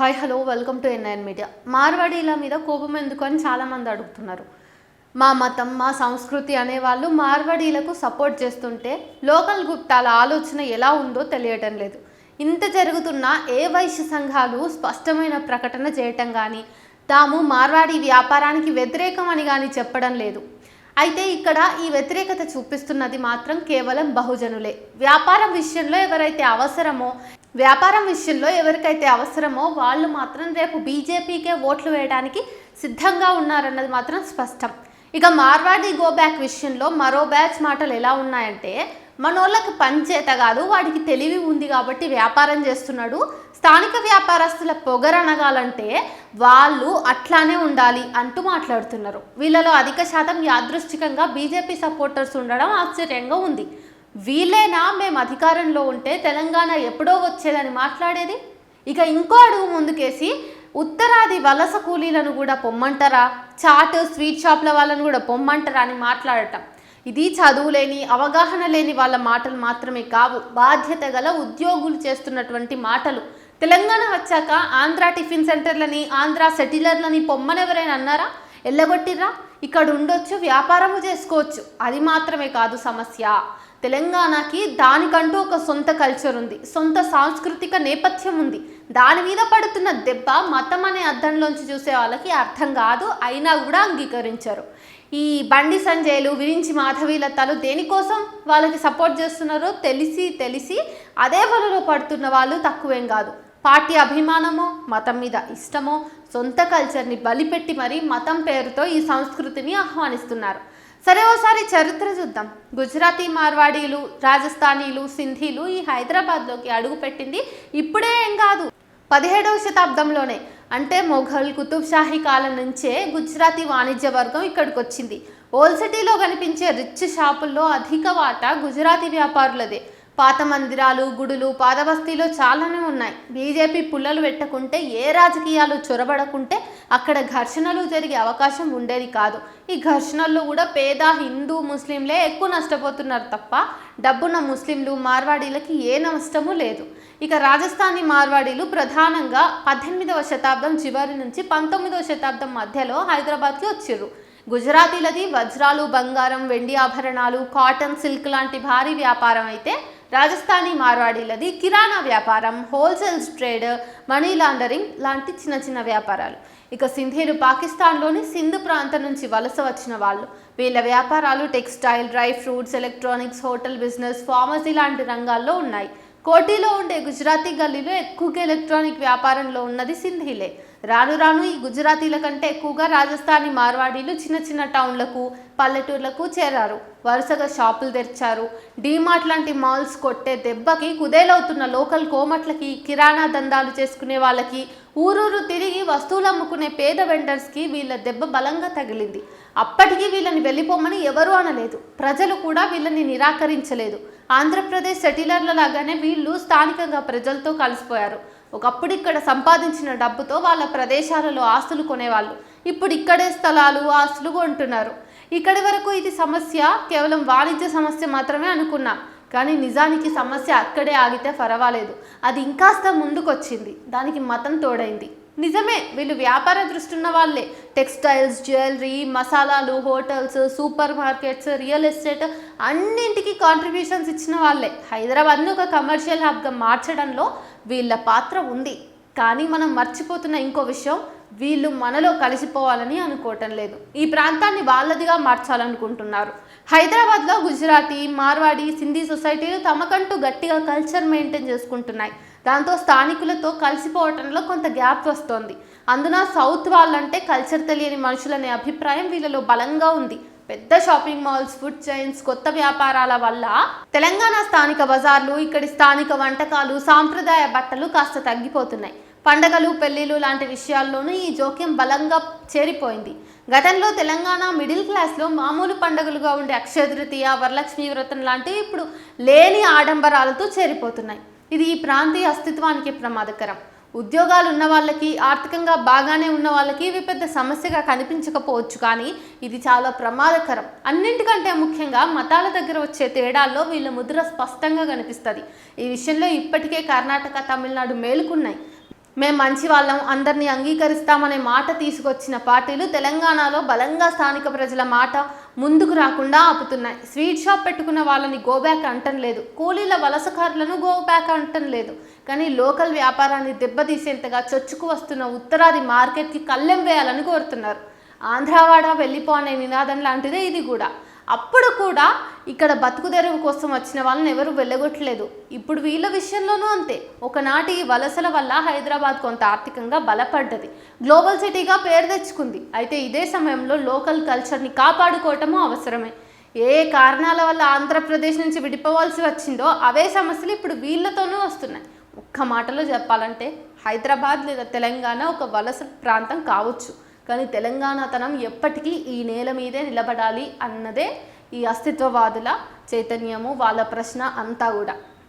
Hi hello welcome to NIN media. మార్వాడీల మీద కోపం ఎందుకు అని చాలామంది అడుగుతున్నారు. మా మతం మా సంస్కృతి అనేవాళ్ళు మార్వాడీలకు సపోర్ట్ చేస్తుంటే లోకల్ గుప్తాల ఆలోచన ఎలా ఉందో తెలియటం లేదు. ఇంత జరుగుతున్నా ఏ వైశ్య సంఘాలు స్పష్టమైన ప్రకటన చేయటం కానీ తాము మార్వాడి వ్యాపారానికి వ్యతిరేకం అని కానీ చెప్పడం లేదు. అయితే ఇక్కడ ఈ వ్యతిరేకత చూపిస్తున్నది మాత్రం కేవలం బహుజనులే. వ్యాపారం విషయంలో ఎవరైతే అవసరమో వ్యాపారం విషయంలో ఎవరికైతే అవసరమో వాళ్ళు మాత్రం రేపు బీజేపీకే ఓట్లు వేయడానికి సిద్ధంగా ఉన్నారన్నది మాత్రం స్పష్టం. ఇక మార్వాడి గో బ్యాక్ విషయంలో మరో బ్యాచ్ మాటలు ఎలా ఉన్నాయంటే మనోళ్ళకి పనిచేత కాదు వాడికి తెలివి ఉంది కాబట్టి వ్యాపారం చేస్తున్నాడు. స్థానిక వ్యాపారస్తుల పొగరనగాలంటే వాళ్ళు అట్లానే ఉండాలి అంటూ మాట్లాడుతున్నారు. వీళ్ళలో అధిక శాతం యాదృష్టికంగా బీజేపీ సపోర్టర్స్ ఉండడం ఆశ్చర్యంగా ఉంది. వీళ్ళేనా? మేము అధికారంలో ఉంటే తెలంగాణ ఎప్పుడో వచ్చేదని మాట్లాడేది? ఇక ఇంకో అడుగు ముందుకేసి ఉత్తరాది వలస కూలీలను కూడా పొమ్మంటారా? చాట్ స్వీట్ షాప్ల వాళ్ళని కూడా పొమ్మంటారా అని మాట్లాడటం. ఇది చదువు లేని అవగాహన లేని వాళ్ళ మాటలు మాత్రమే కావు. బాధ్యత గల ఉద్యోగులు చేస్తున్నటువంటి మాటలు. తెలంగాణ వచ్చాక ఆంధ్ర టిఫిన్ సెంటర్లని ఆంధ్ర సెటిలర్లని పొమ్మనెవరైనా అన్నారా? ఎల్లగొట్టిర్రా? ఇక్కడ ఉండొచ్చు వ్యాపారము చేసుకోవచ్చు. అది మాత్రమే కాదు సమస్య. తెలంగాణకి దానికంటూ ఒక సొంత కల్చర్ ఉంది. సొంత సాంస్కృతిక నేపథ్యం ఉంది. దాని మీద పడుతున్న దెబ్బ మతం అనే అర్థంలోంచి చూసే వాళ్ళకి అర్థం కాదు అయినా కూడా అంగీకరించారు. ఈ బండి సంజయ్లు విరించి మాధవీలతలు దేనికోసం వాళ్ళకి సపోర్ట్ చేస్తున్నారో తెలిసి తెలిసి అదే వలలో పడుతున్న వాళ్ళు తక్కువేం కాదు. పార్టీ అభిమానమో మతం మీద ఇష్టమో సొంత కల్చర్ని బలిపెట్టి మరీ మతం పేరుతో ఈ సంస్కృతిని ఆహ్వానిస్తున్నారు. సరే ఓసారి చరిత్ర చూద్దాం. గుజరాతీ మార్వాడీలు రాజస్థానీలు సింధీలు ఈ హైదరాబాద్లోకి అడుగుపెట్టింది ఇప్పుడే ఏం కాదు. పదిహేడవ శతాబ్దంలోనే అంటే మొఘల్ కుతుబ్షాహీ కాలం నుంచే గుజరాతీ వాణిజ్య వర్గం ఇక్కడికి వచ్చింది ఓల్డ్ సిటీలో కనిపించే రిచ్ షాపుల్లో అధిక వాటా గుజరాతీ వ్యాపారులదే. పాత మందిరాలు గుడులు పాదబస్తీలో చాలానే ఉన్నాయి. బీజేపీ పుల్లలు పెట్టకుంటే ఏ రాజకీయాలు చొరబడకుంటే అక్కడ ఘర్షణలు జరిగే అవకాశం ఉండేది కాదు. ఈ ఘర్షణల్లో కూడా పేద హిందూ ముస్లింలే ఎక్కువ నష్టపోతున్నారు తప్ప డబ్బున్న ముస్లింలు మార్వాడీలకి ఏ నష్టము లేదు. ఇక రాజస్థానీ మార్వాడీలు ప్రధానంగా పద్దెనిమిదవ శతాబ్దం చివరి నుంచి పంతొమ్మిదవ శతాబ్దం మధ్యలో హైదరాబాద్కి వచ్చిర్రు. గుజరాతీలది వజ్రాలు బంగారం వెండి ఆభరణాలు కాటన్ సిల్క్ లాంటి భారీ వ్యాపారం అయితే రాజస్థానీ మార్వాడీలది కిరాణా వ్యాపారం హోల్సేల్స్ ట్రేడ్ మనీ లాండరింగ్ లాంటి చిన్న చిన్న వ్యాపారాలు. ఇక సింధీలు పాకిస్తాన్లోని సింధు ప్రాంతం నుంచి వలస వచ్చిన వాళ్ళు వీళ్ళ వ్యాపారాలు textile dry fruits electronics hotel business pharmacy లాంటి రంగాల్లో ఉన్నాయి. కోటిలో ఉండే గుజరాతీ గల్లీలో ఎక్కువగా ఎలక్ట్రానిక్ వ్యాపారంలో ఉన్నది సింధీలే. రాను రాను ఈ గుజరాతీల కంటే ఎక్కువగా రాజస్థానీ మార్వాడీలు చిన్న చిన్న టౌన్లకు పల్లెటూర్లకు చేరారు. వరుసగా షాపులు తెరిచారు. డీమార్ట్ లాంటి మాల్స్ కొట్టే దెబ్బకి కుదేలవుతున్న లోకల్ కోమట్లకి కిరాణా దందాలు చేసుకునే వాళ్ళకి ఊరూరు తిరిగి వస్తువులు అమ్ముకునే పేద వెండర్స్కి వీళ్ళ దెబ్బ బలంగా తగిలింది. అప్పటికి వీళ్ళని వెళ్ళిపోమని ఎవరూ అనలేదు. ప్రజలు కూడా వీళ్ళని నిరాకరించలేదు. ఆంధ్రప్రదేశ్ సెటిలర్ల లాగానే వీళ్ళు స్థానికంగా ప్రజలతో కలిసిపోయారు. ఒకప్పుడు ఇక్కడ సంపాదించిన డబ్బుతో వాళ్ళ ప్రదేశాలలో ఆస్తులు కొనేవాళ్ళు. ఇప్పుడు ఇక్కడే స్థలాలు ఆస్తులు కొంటున్నారు. ఇక్కడి వరకు ఇది సమస్య కేవలం వాణిజ్య సమస్య మాత్రమే అనుకున్నాం. కానీ నిజానికి సమస్య అక్కడే ఆగితే పర్వాలేదు. అది ఇంకాస్త ముందుకొచ్చింది. దానికి మతం తోడైంది. నిజమే వీళ్ళు వ్యాపార దృష్టి ఉన్న వాళ్ళే. టెక్స్టైల్స్ జ్యువెలరీ మసాలాలు hotels super markets real estate అన్నింటికి కాంట్రిబ్యూషన్స్ ఇచ్చిన వాళ్ళే. హైదరాబాద్ని ఒక కమర్షియల్ హబ్గా మార్చడంలో వీళ్ళ పాత్ర ఉంది. కానీ మనం మర్చిపోతున్న ఇంకో విషయం వీళ్ళు మనలో కలిసిపోవాలని అనుకోవటం లేదు. ఈ ప్రాంతాన్ని వాళ్ళదిగా మార్చాలనుకుంటున్నారు. హైదరాబాద్లో గుజరాతీ మార్వాడి సింధీ సొసైటీలు తమకంటూ గట్టిగా కల్చర్ మెయింటైన్ చేసుకుంటున్నాయి. దాంతో స్థానికులతో కలిసిపోవటంలో కొంత గ్యాప్ వస్తోంది. అందున సౌత్ వాళ్ళంటే కల్చర్ తెలియని మనుషులనే అభిప్రాయం వీళ్ళలో బలంగా ఉంది. పెద్ద షాపింగ్ మాల్స్ ఫుడ్ చైన్స్ కొత్త వ్యాపారాల వల్ల తెలంగాణ స్థానిక బజార్లు ఇక్కడి స్థానిక వంటకాలు సాంప్రదాయ బట్టలు కాస్త తగ్గిపోతున్నాయి. పండగలు పెళ్ళిళ్ళు లాంటి విషయాల్లోనూ ఈ జోక్యం బలంగా చేరిపోయింది. గతంలో తెలంగాణ మిడిల్ క్లాస్లో మామూలు పండుగలుగా ఉండే అక్షయ తృతీయ వరలక్ష్మి వ్రతం లాంటివి ఇప్పుడు లేని ఆడంబరాలతో చేరిపోతున్నాయి. ఇది ఈ ప్రాంతీయ అస్తిత్వానికి ప్రమాదకరం. ఉద్యోగాలు ఉన్న వాళ్ళకి ఆర్థికంగా బాగానే ఉన్న వాళ్ళకి ఇవి పెద్ద సమస్యగా కనిపించకపోవచ్చు కానీ ఇది చాలా ప్రమాదకరం. అన్నింటికంటే ముఖ్యంగా మతాల దగ్గర వచ్చే తేడాల్లో వీళ్ళ ముద్ర స్పష్టంగా కనిపిస్తుంది. ఈ విషయంలో ఇప్పటికే కర్ణాటక తమిళనాడు మేలుకున్నాయి. మేము మంచి వాళ్ళం అందరినీ అంగీకరిస్తామనే మాట తీసుకొచ్చిన పార్టీలు తెలంగాణలో బలంగా స్థానిక ప్రజల మాట ముందుకు రాకుండా ఆపుతున్నాయి. స్వీట్ షాప్ పెట్టుకున్న వాళ్ళని గోబ్యాక్ అంటం లేదు. కూలీల వలసకారులను గోబ్యాక్ అంటం లేదు. కానీ లోకల్ వ్యాపారాన్ని దెబ్బతీసేంతగా చొచ్చుకు వస్తున్న ఉత్తరాది మార్కెట్కి కళ్ళెం వేయాలని కోరుతున్నారు. ఆంధ్రావాడ వెళ్ళిపో అనే నినాదం లాంటిదే ఇది కూడా. అప్పుడు కూడా ఇక్కడ బతుకుదెరువు కోసం వచ్చిన వాళ్ళని ఎవరు వెళ్ళగొట్టలేదు. ఇప్పుడు వీళ్ళ విషయంలోనూ అంతే. ఒకనాటి వలసల వల్ల హైదరాబాద్ కొంత ఆర్థికంగా బలపడ్డది. గ్లోబల్ సిటీగా పేరు తెచ్చుకుంది. అయితే ఇదే సమయంలో లోకల్ కల్చర్ని కాపాడుకోవటము అవసరమే. ఏ కారణాల వల్ల ఆంధ్రప్రదేశ్ నుంచి విడిపోవాల్సి వచ్చిందో అవే సమస్యలు ఇప్పుడు వీళ్ళతోనూ వస్తున్నాయి. ఒక్క మాటలో చెప్పాలంటే హైదరాబాద్ లేదా తెలంగాణ ఒక వలస ప్రాంతం కావచ్చు. కానీ తెలంగాణతనం ఎప్పటికీ ఈ నేల మీదే నిలబడాలి అన్నదే ఈ అస్తిత్వవాదుల చైతన్యము వాళ్ళ ప్రశ్న అంతా కూడా.